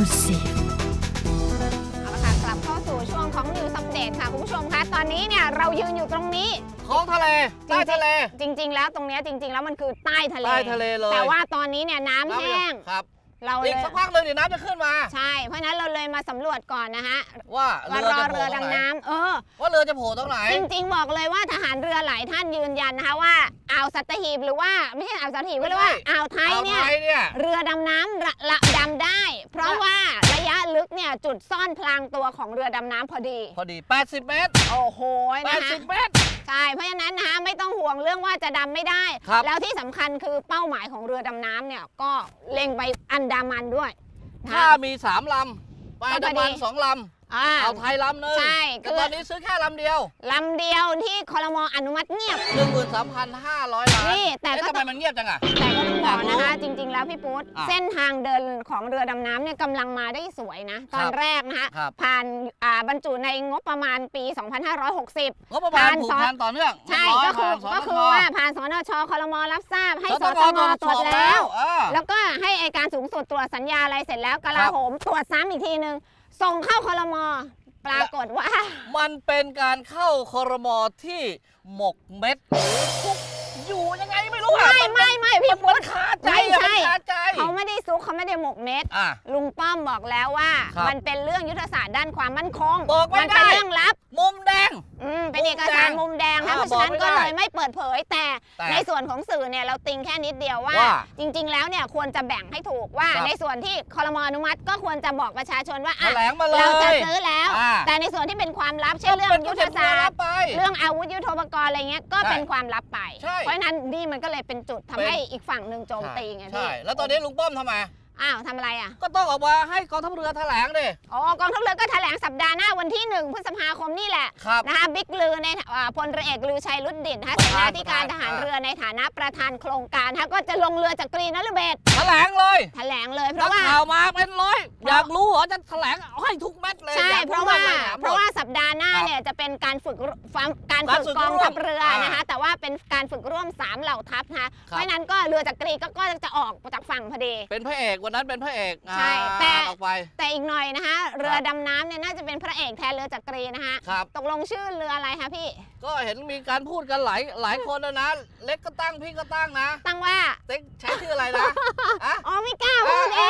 Exclusive เอาละค่ะกลับเข้าสู่ช่วงของ News Update ค่ะ คุณผู้ชมคะตอนนี้เนี่ยเรายืนอยู่ตรงนี้ ท้องทะเลใต้ทะเล จริง ๆ แล้วตรงเนี้ยจริง ๆ แล้วมันคือใต้ทะเล ใต้ทะเลเลย แต่ว่าตอนนี้เนี่ยน้ำแห้ง ครับ เราเลอีกยสักพักหนึ่งเดี๋ยวน้ำจะขึ้นมา ใช่ เพราะฉะนั้นเราเลยมาสำรวจก่อนนะฮะว่าว่าเรือรอจะโผเรือล่ตรงไหนดำน้ำเออ ว่าเรือจะโผล่ตรงไหน จริงๆ บอกเลยว่าทหารเรือหลายท่านยืนยันนะคะว่าอ่าวสัตหีบหรือว่าไม่ใช่อ่าวสัตหีบก็เรียกว่าอ่าวไทยเอาเนี่ยไทยเนี่ยเรือดำน้ำระละดำได้ เพราะว่าระยะลึกเนี่ยจุดซ่อนพลางตัวของเรือดำน้ำพอดี พอดี 80 เมตร โอ้โหนะคะ80 เมตร ใช่เพราะฉะนั้นนะคะไม่ต้องห่วงเรื่องว่าจะดำไม่ได้ ครับ แล้วที่สำคัญคือเป้าหมายของเรือดำน้ำเนี่ยก็เล็งไปอันดามันด้วยนะถ้าคะ มี3ลำไปก็พอดีดำมันสองล อ่าำเอาไทยลำหนึงใช่แต่คือตอนนี้ซื้อแค่ลำเดียว ลำเดียวที่คอรมออนุมัติเงียบ 13,500 ล้านนี่แต่ก็ เอ๊ะทำไมมันเงียบจังอะ แต่ก็ต้องบอกนะคะอยากรู้จริง ๆ แล้วพี่ปุ๊ดอะเส้นทางเดินของเรือดำน้ำเนี่ยกำลังมาได้สวยนะ ตอนครับแรกนะคะครับ ผ่านอ่าบรรจุในงบประมาณปี 2560 งบประมาณผ่านผูกสองพันต่อเนื่องใช่เรียบร้ยก็คือผ่านสนชก็คือว่าผ่านสนชคอรมอรับทราบให้สสตตงงตรวจแล้วอ่าแล้วก็ให้อายการสูงสุดตรวจสัญญาอะไรเสร็จแล้วกลาโหมตรวจซ้ำอีกทีนึง ส่งเข้าคอรมอปรากฏว่า มันเป็นการเข้าคอรมอที่หมกเม็ดหรือคุกอยู่ยังไง ไม่รู้อะไม่นไม่ไม่พี่มันปุ๊ดคาใจไม่อะใช่มันคาใจเขาไม่ได้ซุกเขาไม่ได้หมกเม็ดอะลุงป้อมบอกแล้วว่าครับมันเป็นเรื่องยุทธศาสตร์ด้านความมั่นคงบอกไม่มันเป็นได้เรื่องลับ มุมแดงอืมเป็นเอกสารมุมแดงนะอ่าเพราะฉะนั้นบอกไม่ก็ได้เลยไม่เปิดเผยแต่แต่ในส่วนของสื่อเนี่ยเราติงแค่นิดเดียวว่าว่าจริง ๆ แล้วเนี่ยควรจะแบ่งให้ถูกว่าครับในส่วนที่คอรมอนุมัติก็ควรจะบอกประชาชนว่าแถอะลงมาเลยเราจะซื้อแล้วอ่าแต่ในส่วนที่เป็นความลับเช่นเรื่องยุทธศาสตร์ไปเรื่องอาวุธยุทโธปกรณ์อะไรเงี้ยก็ใช่เป็นความลับไปใช่เพราะฉะนั้นนี่มันก็เลยเป็นจุดทำเป็นให้อีกฝั่งหนึ่งโจมตีไงพี่ ใช่ แล้วตอนนี้ลุงป้อมทำไม อ้าวทำอะไรอะ ก็ต้องออกมาให้กองทัพเรือแถลงดิ อ๋อกองทัพเรือก็แถลงสัปดาห์หน้าวันที่หนึ่งพฤษภาคมนี่แหละครับ นะคะบิ๊กลือในอ่าพลเรือเอกลือชัยรุดดินนะคะปเสระธานนาธิการประทธานหารเรือในฐานะประธานโครงการนะคะก็จะลงเรือจากกรีนฤเบศแถลงเลยแถลงเลยเพนักราะว่า ข่าวมาเป็นร้อย เพราะ อยากรู้เหรอจะแถลงเอาให้ทุกเม็ดเลยใช่อยกเพราะว่าบ้งไหมถมหมด เพราะว่าสัปดาห์หน้าครับเนี่ยจะเป็นการฝึกฟังการการฝึกฝึกกองร่วมทัพเรือนะคะอ่าแต่ว่าเป็นการฝึกร่วมสามเหล่าทัพนะคะเพราะฉะนั้นก็เรือจากกรีก็ก็จะออกจากฝั่งพอดี เป็นพระเอกวันนั้นเป็นพระเอกใช่อ่าแต่ออกไปแต่อีกหน่อยนะคะเรือดำน้ำเนี่ยน่าจะเป็นพระเอกแทนเรือจากกรีนะคะครับตกลงชื่อเรืออะไรคะพี่ ก็เห็นมีการพูดกันหลายหลายคนนะนะ เล็กก็ตั้งพี่ก็ตั้งนะ ตั้งว่าเต็กใช้ชื่ออะไรนะอะอ๋อไม่กล้าพูดเอง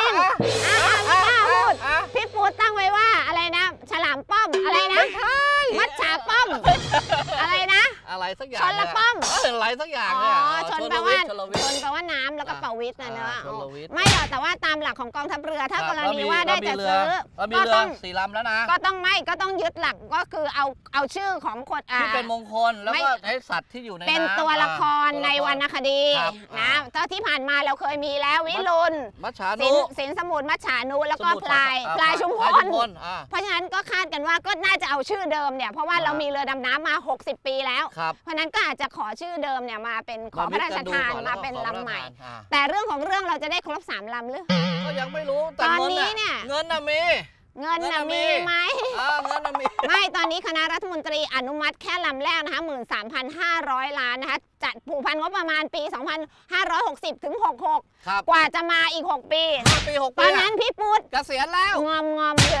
สักอย่างชนละป้อมเอะไรสักอย่างอ๋เนี่ยอชนแปลว่าชนลวิทย์ชชนนลวิทย์แปลว่าน้ำแล้วก็อ่าเป่าวิทย์นะเนอะอ่าชนลวิทย์ ไม่หรอกแต่ว่าตามหลักของกองทัพเรือถ้าคกบรณีว่าได้จะซื้อเรามีก็เรือต้องสี่ลำแล้วนะ ก็ต้องไม่ก็ต้องยึดหลักก็คือเอาเอาชื่อของคนอ่าที่เป็นมงคลแล้วไม่ก็ให้สัตว์ที่อยู่ในเป็นำตัวละครอ่าในวรรณคดีครับนะอ่าเจ้าที่ผ่านมาเราเคยมีแล้ววิรุณมัจฉาสินุนสินสมุทรมัจฉานุแล้วก็สมุทรพลายอ่พลายชุมพพลายลชุมพลอ่าเพราะฉะนั้นก็คาดกันว่าก็น่าจะเอาชื่อเดิมเนี่ยเพราะว่าอ่าเรามีเรือดำน้ำมา 60 ปีแล้วครับเพราะฉะนั้นก็อาจจะขอชื่อเดิมเนี่ยมาเป็นขอพระราชทานมิตมากัเป็นดูก่อลำใหม่แล้วก็ขอพระราชทานอ่าแต่เรื่องของเรื่องเราจะได้ครบสามลำหรือก็ยังไม่รู้แต่ตอนเงินนี้น่ะเนี่ยเงินน่ะมีเงินเงินน่ะน่ะมีมีไหมอ่าเงินน่ะมี ไม่ ตอนนี้คณะรัฐมนตรีอนุมัติแค่ลำแรกนะคะ13,500 ล้านนะคะ จัดผูกพันงบประมาณปี 2560 ถึง 66ครับกว่าจะมาอีก 6 ปีห้าปีหกตปีอนนั้นพี่ปุ๊ดเกษียณแล้ว งอมงอมเหลือ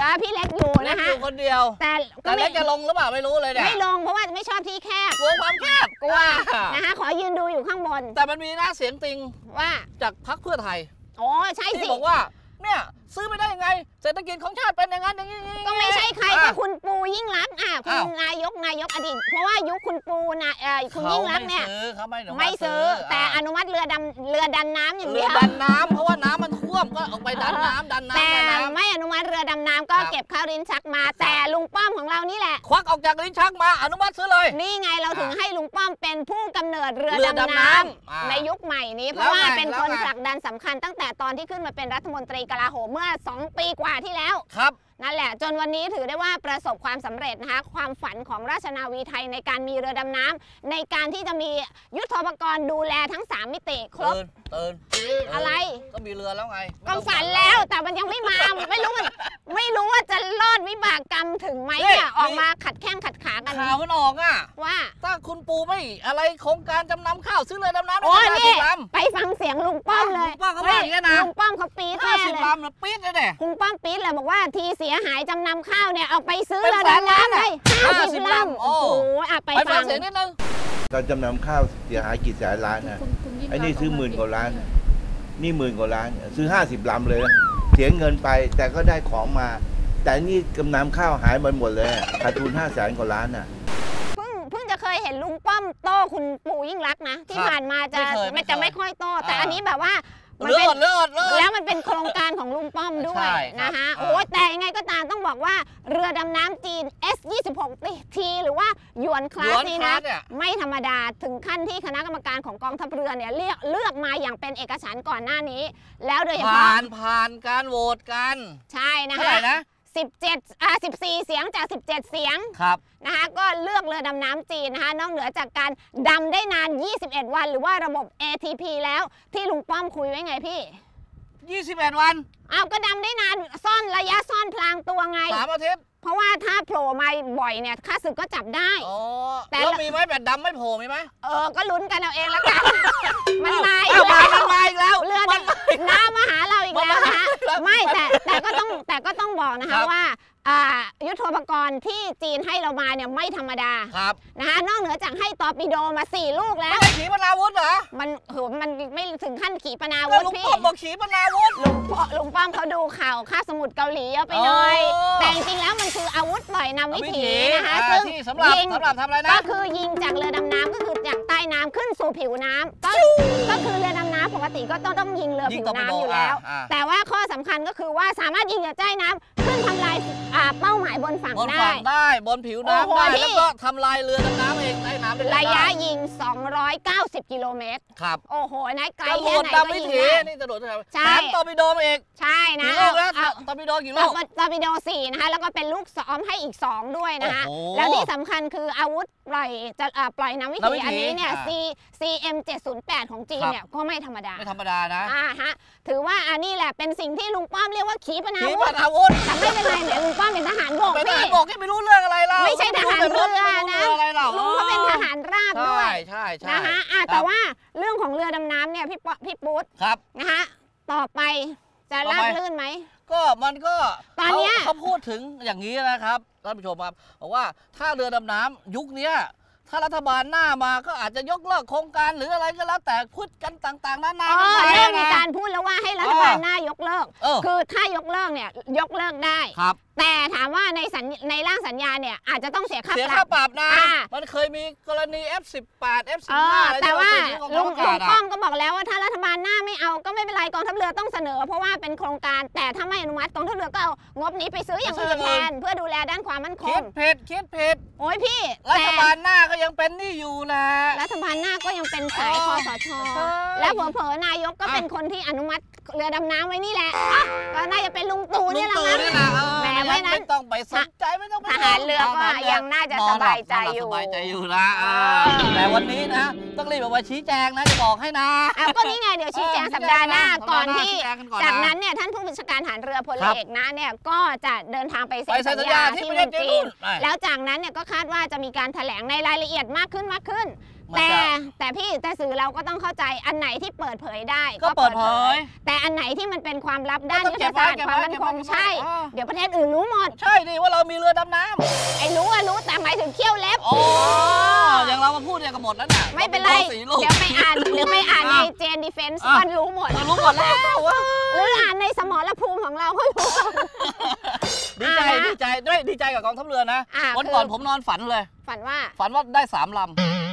คะอยู่คนเดียวแต่ก็แต่ไม่เล็กจะลงหรือเปล่าไม่รู้เลยเนี่ยไม่ลงเพราะว่าไม่ชอบที่แคบกลัวความแคบกลัวอ่านะคะขอยืนดูอยู่ข้างบนแต่มันมีหน้าเสียงติงว่าจากพรรคเพื่อไทย โอ้ใช่ที่สิ บอกว่า เนี่ย ซื้อไม่ได้ยังไง เศรษฐกิจของชาติเป็นอย่างนั้นอย่างนี้อย่างนี้ก็ไม่ใช่ใครอะก็คุณปูยิ่งรักษณ์อะคุณอ้าวนายกนายกอดีต เพราะว่ายุคคุณปูนะเอ่อคุณยิ่งรักษณ์เนี่ย เขาไม่ซื้อเขาไม่ไม่ซื้อแต่ออะนุมัติเรือดำเรือดันน้ำอย่างเรืเดีอยว ดันน้ำเพราะว่าน้ำมันท่วมก็ออกไปดันน้ำดันน้ำแต่ดันน้ำ ไม่อนุมัติเรือดำน้ำก็ครับ เก็บข้าวรินชักมา แต่ลุงป้อมของเรานี่แหละ ควักออกจากลิ้นชักมาอนุมัติซื้อเลย นี่ไงเราถึงอะให้ลุงป้อมเป็นผู้กำเนิดเรือเรือดำดำน้น้ำอ่าำในยุคใหม่นี้ เพแล้วราะว่าไงเป็นแล้วคนไง ผลักดันสำคัญตั้งแต่ตอนที่ขึ้นมาเป็นรัฐมนตรีกลาโหมเมื่อ2 ปีกว่าที่แล้ว ครับ นั่นแหละ จนวันนี้ถือได้ว่าประสบความสำเร็จนะคะความฝันของราชนาวีไทยในการมีเรือดำน้ำในการที่จะมียุทโธปกรณ์ดูแลทั้ง 3 มิติครบตื่นตื่นอะไร ก็มีเรือแล้วไงก็ฝันแล้วแต่มันยังไม่มาไม่รู้มันไม่รู้ว่าจะรอดวิบากกรรมถึงไหมเฮ้ยเนี่ยออกมาขัดแข้งขัดขากันข่าวมันออกอะว่าถ้าคุณปูไม่อะไรโครงการจำนำข้าวซื้อเรือดำน้ำโอ้ได้นี่ห้าสิบลไปฟังเสียงลุงป้อมเลยลุงป้อมเขาว่าอย่างนี้นะลุงป้อมเขาปี๊ดำห้าแน่สิบเลยลำนะปี๊ดเลยเนี่ยลุงป้อมปี๊ดเลยบอกว่าทีเสียหายจำนำข้าวเนี่ยเอาไปซื้อเป็นเรือแสนดำล้านน้ำอะเลยห้าสิบ50ลำลำโอ้โอ้โหอะไปไปฟัฟังงเสียงนิดนึงการจำนำข้าวเสียหายกี่แสนล้านนะไอ้นี่ซื้อหมื่นกว่าล้าน นี่หมื่นกว่าล้าน ซื้อห้าสิบลำเลย เสียเงินไปแต่ก็ได้ของมา แต่นี่กำนำข้าวหายไปหมดเลยอะขาดทุนห้าแสนกว่าล้านน่ะเพิ่งเพิ่งจะเคยเห็นลุงป้อมโต้คุณปู่ยิ่งรักษณ์นะ ที่ครับผ่านมาจะไม่เคยไม่ไม่เคยจะไม่ค่อยโต้แต่อ่าอันนี้แบบว่า มันเลืเป็นอดเลือดเลือดแล้วมันเป็นโครงการของลุงป้อมด้วใช่ยครับนะคะอ่าโอ้ยแต่ยังไงก็ตามต้องบอกว่าเรือดำน้ำจีน S26 ทีหรือว่าหยวนคลาสหยวนนี้คลานะสเนี่ย ไม่ธรรมดาถึงขั้นที่คณะกรรมการของกองทัพเรือเนี่ยเลือกเลือกมาอย่างเป็นเอกฉันท์ก่อนหน้านี้ แล้วโดยเฉผ่าพาะนผ่านการโหวตกันใช่นะเท่าไหคะร่นะ 17อ่า14 เสียงจาก 17 เสียงครับ นะคะก็เลือกเรือดำน้ำจีนนะคะนอกเหนือจากการดำได้นาน 21 วัน หรือว่าระบบ ATP แล้วที่ลุงป้อมคุยไว้ไงพี่ 21 วันอ้าวก็ดำได้นานซ่อนระยะซ่อนพลางตัวไง สามอาทิตย์เพราะว่าถ้าโผล่มาบ่อยเนี่ยข้าศึกก็จับได้ อ๋อแต่ แล้วละมีไหมแบบดำไม่โผล่มีไหมเออ ก็ลุ้นกันเอาเองแล้วกัน มันมาอีเอ้ากมาแล้ว มันมาอีกแล้ว เรือมันน้ บอกนะครัคะบ ว่าอ่ายุทโธปกรณ์ที่จีนให้เรามาเนี่ยไม่ธรรมดาครับนะคะนอกเหนือจากให้ตอร์ปิโดมา4ลูกแล้ไม่วใช่ขีปนาวุธเหรอมันโหมันไม่ถึงขั้นขีปนาก็วุธลุงพี่ ป้อมบอกขีปนาวุธลุงป้อลุงป้อมเขาดูข่าวค่าบสมุทรเกาหลีเยอะไปหน่อย อ๋อ แต่จริงๆแล้วมันคืออาวุธปล่อยนำวิถีนะคะ อ่าซึ่งที่สำหรับยิงสำหรับทำอะไรนะ ก็คือยิงจากเรือดำน้ำก็คือจากใต้ น้ำขึ้นสู่ผิวน้ำก็ก็คือเรือดำน้ำปกติก็ต้องต้องยิงเรือยิผิงวตอร์ปิโดน้ำอยู่แล้ว อ่าอ่า แต่ว่าข้อสำคัญก็คือว่าสามารถยิงจากใต้น้ำขึ้นทำลายอ่าเป้าหมายบนฝั่งบนได้ ฝั่งได้บนผิวโอ้โหน้ำได้ พี่ แล้วก็ทำลายเรือดำน้ำเองใต้น้ำได้ระยะได้ยิง 290 กิโลเมตร ครับโอ้โหนะไกลจรแค่วดไหนก็ดำวิยิงถีได้ นี่จรวดดำใช่ แถมตอร์ปิโดมาอีกใช่นะกี่ลูกแล้วเอา ตอร์ปิโดกี่ตลูอกตอร์ปิโด4นะคะแล้วก็เป็นลูกซ้อมให้อีก 2 ด้วยนะคะโอ้โหแล้วที่สำคัญคืออาวุธปล่อยจะเอ่อปล่อยน้ำวิน้ำวิถีถีอันนี้เนี่ยอ่า C CM 708ของจีนครับเนี่ยก็ไม่ธรรมดาไม่ธรรมดานะอ่าฮะถือว่าอันนี้แหละเป็นสิ่งที่ลุงป้อมเรียกว่าขีปนาขีวุปธนาวุธแต่ไม่เป็นไรเนี่ยลุงป้อมเป็นทหารบกเป็นทพี่ หารบกที่ไม่รู้เรื่องอะไรเราไม่ใช่ทหารเรือนะ ไม่รู้เรื่องอะไรเราลุงเขาเป็นทหารราบด้วใช่ยใช่ใช่ นะคะอะแต่ว่าเรื่องของเรือดำน้ำเนี่ยพี่ปอพี่ปุ๊ดครับ นะคะต่อไปจะต่อราไปบรื่นไหม ก็มันก็ตอนเนี้ยขาเขาพูดถึงอย่างนี้นะครับท่านผู้ชมครับบอกว่าถ้าเรือดำน้ำยุคเนี้ย ถ้ารัฐบาลหน้ามาก็อาจจะยกเลิกโครงการหรืออะไรก็แล้วแต่พูดกันต่างๆนานาอ๋อกันไปเริ่มมีนะ การพูดแล้วว่าให้รัฐบาลหน้ายกเลิก เออ คือถ้ายกเลิกเนี่ยยกเลิกได้ ครับแต่ถามว่าในสัญในร่างสัญญาเนี่ยอาจจะต้องเสียค่าเสียปรัค่าบปรับนะ อ่า มันเคยมีกรณี F18 F15 เอออะไรแต่ที่เรว่าเคยซื้อของลุงกองลุทัพอางกาศป้ออะมก็บอกแล้วว่าถ้ารัฐบาลหน้าไม่เอาก็ไม่เป็นไรกองทัพเรือต้องเสนอ เพราะว่าเป็นโครงการแต่ถ้าไม่อนุมัติกองทัพเรือก็เอางบนี้ไปซื้ออย่างอื่นแทนเพื่อดูแลด้านความมั่นคคิง ดผิดคิดผิดโอ้ยพี่รัแต่ฐบาลหน้าก็ยังเป็นหนี่อยู่นะ รัฐบาลหน้าก็ยังเป็นสายอ๋คออสชใช่ และเผลอๆนายกก็อะเป็นคนที่อนุมัติเรือดำน้ำไว้นี่แหละอะก็น่าจะเป็นลุงตู่ลุนี่งแหละตู่มั้ง นี่แหละเออแหมไม่ไม่นั้นไม่ต้องไปสนใจไม่ต้องไปทหารเรือก็ทหารเรือยังน่าจะนอนสหลับายใจอยู่นนหลับสบายใจอยู่นะเออเออแต่วันนี้นะต้องรีบออกมาชี้แจงนะจะบอกให้นะอะก็นี่ไงเดี๋ยวชี้แจงเออสัปดาห์หน้าสัปก่อดานห์หน้าที่ชี้แจงกันก่อนนะจากนั้นเนี่ยท่านผู้บัญชาการทหารเรือพลครับเอกนะเนี่ยก็จะเดินทางไปเซ็ไปนเซ็สันญสัญญาญาที่ที่ประเมืเทอศงจีจีนนแล้วจากนั้นเนี่ยก็คาดว่าจะมีการแถลงในรายละเอียดมากขึ้นมากขึ้นมัน แต่จะแต่พี่แต่สื่อเราก็ต้องเข้าใจอันไหนที่เปิดเผยได้ก็เปิดเผย แต่อันไหนที่มันเป็นความลับด้านก็ต้ยุองทเก็ธบไว้ศาสตร์เก็บความไว้มั่นคงเก็บไว้ใช่อ่าเดี๋ยวประเทศอื่นรู้หมด ใช่ดิว่าเรามีเรือดำน้ไอ้รู้อะรู้แต่หมายถึงเขี้ยวเล็บำโอ้อย่างเรามาพูดเนี่ยก็หมดแล้วเนี่ยไม่เป็นไรสีลูกเดี๋ยวไปอ่านหรือไปอ่านในอะเจนดีเฟนส์อะก็รู้หมดเรารู้หมดแล้วว่าหรืออ่านในสมรภูมิของเราก็รู้ดีใจอ่านะดีใจด้วยดีใจกับกองทัพเรือนะอะวันคือก่อนผมนอนฝันเลย ฝันว่าฝันว่าได้สามลเออำ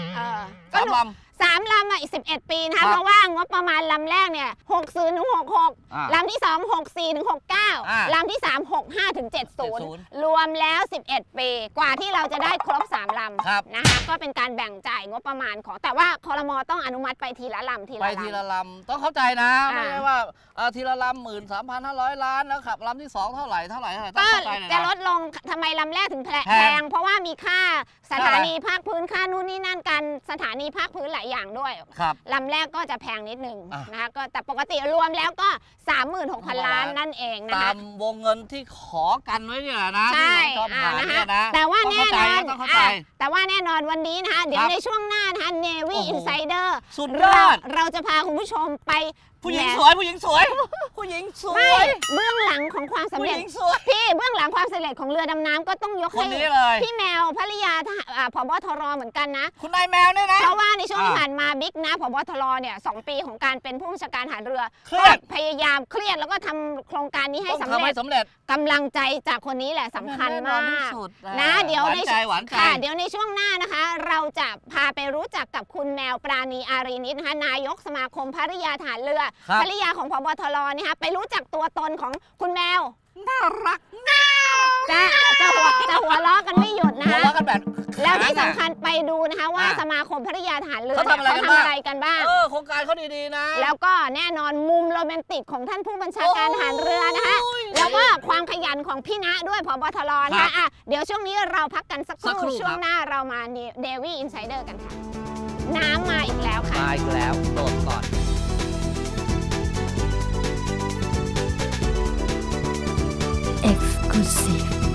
ก็สามหนูล สามลำอะอีกสิบเอ็ดปีนะครัคะบเพราะว่างบประมาณลำแรกเนี่ยหกศูนย์ถึงหกหกอ่าลำที่สองหกสี่ถึงหกเก้าอ่าลำที่สามหกห้าถึงเจ็ดศูนย์70รวมแล้ว11ปีกว่าที่เราจะได้ครบ3ลครับำนะคะก็เป็นการแบ่งจ่ายงบประมาณของแต่ว่าคอรมอต้องอนุมัติไปทีละลำทีำไปละลำทีละลำต้องเข้าใจนะ อ่าไม่ใช่ว่าเอ่อทีละลำหมื่นสามพันห้าร้อยล้านแล้วขับลำที่สองเท่าไหร่เท่าไหร่เท่าไหร่ต้อก็งเข้าใจหน่อยจะนะลดลงทำไมลำแรกถึงแพแพงแพงเพราะว่ามีค่าสถานีค่าอะไรภาคพื้นค่านู่นนี่นั่นกันสถานีภาคพื้นหลายอย่างด้วยครับลำแรกก็จะแพงนิดนึงอะ นะคะก็แต่ปกติรวมแล้วก็ 36,000 ล้านนั่นเองนะตาคะ มวงเงินที่ขอกันไว้เนี่ยนะใช่ที่ผมชอบอ่าผ่านนะเนี่คะยนะแต่ว่าต้องแน่เข้านใจอน ต้องเข้าใจอะแต่ว่าแน่นอนวันนี้นะคะ เดี๋ยวครับในช่วงหน้านะคะ Navy โอ้โห Insider สุดยเราอดเราจะพาคุณผู้ชมไปผู้หญิงแหมสวย ผู้หญิงสวย ผู้หญิงสวไม่ยเบื้องหลังของความสำผู้เร็หจญิงสวย พี่เบื้องหลังความสำเร็จของเรือดำน้ำก็ต้องยกคนให้นี้เลย พี่แมวภริยาทหารอ่าผบทรเหมือนกันนะ คุณนายแมวเนี่ยนะ เพราะว่าในช่วงที่อ่าผ่านมาบิ๊กนะผบทรเนี่ยสองปีของการเป็นผู้บัญชาการทหารเรือเครียดก็พยายามเครียดแล้วก็ทำโครงการนี้ให้ต้องสำทำเร็ให้จสำเร็จกำลังใจจากคนนี้แหละสำคัญแน่นอมานที่กสุดนะ เดี๋ยวหวาในนใจหวานใจ ค่ะ เดี๋ยวในช่วงหน้านะคะ เราจะพาไปรู้จักกับคุณแมวปราณีอารีนิตนะคะนายกสมาคมภริยาฐานเรือครับ ภริยาของพบทรนะคะไปรู้จักตัวตนของคุณแมว น่ารัก จะจะหัวจะหัวล้อกันไม่หยุดนะหัวคะ เราะกันแบบ แล้วที่ค้างสำคัญไปดูนะคะว่าอะสมาคมภริยาฐานเรือเขาทำอะไรนี่ยกันบ้าง อะไรกันบ้าง เออโครงการเขาดีๆนะ แล้วก็แน่นอนมุมโรแมนติกของท่านผู้บัญชาการทหารเรือนะคะ โอ้ยแล้วก็ความขยันของพี่ณะด้วยพบทรนะครัคะบอะเดี๋ยวช่วงนี้เราพักกันสักคสักครู่รู่ ช่วคงรับหน้าเรามาเดวี่อินไซเดอร์กันค่ะ น้ำมาอีกแล้วค่ะ มาอีกแล้วโดดก่อน exclusif.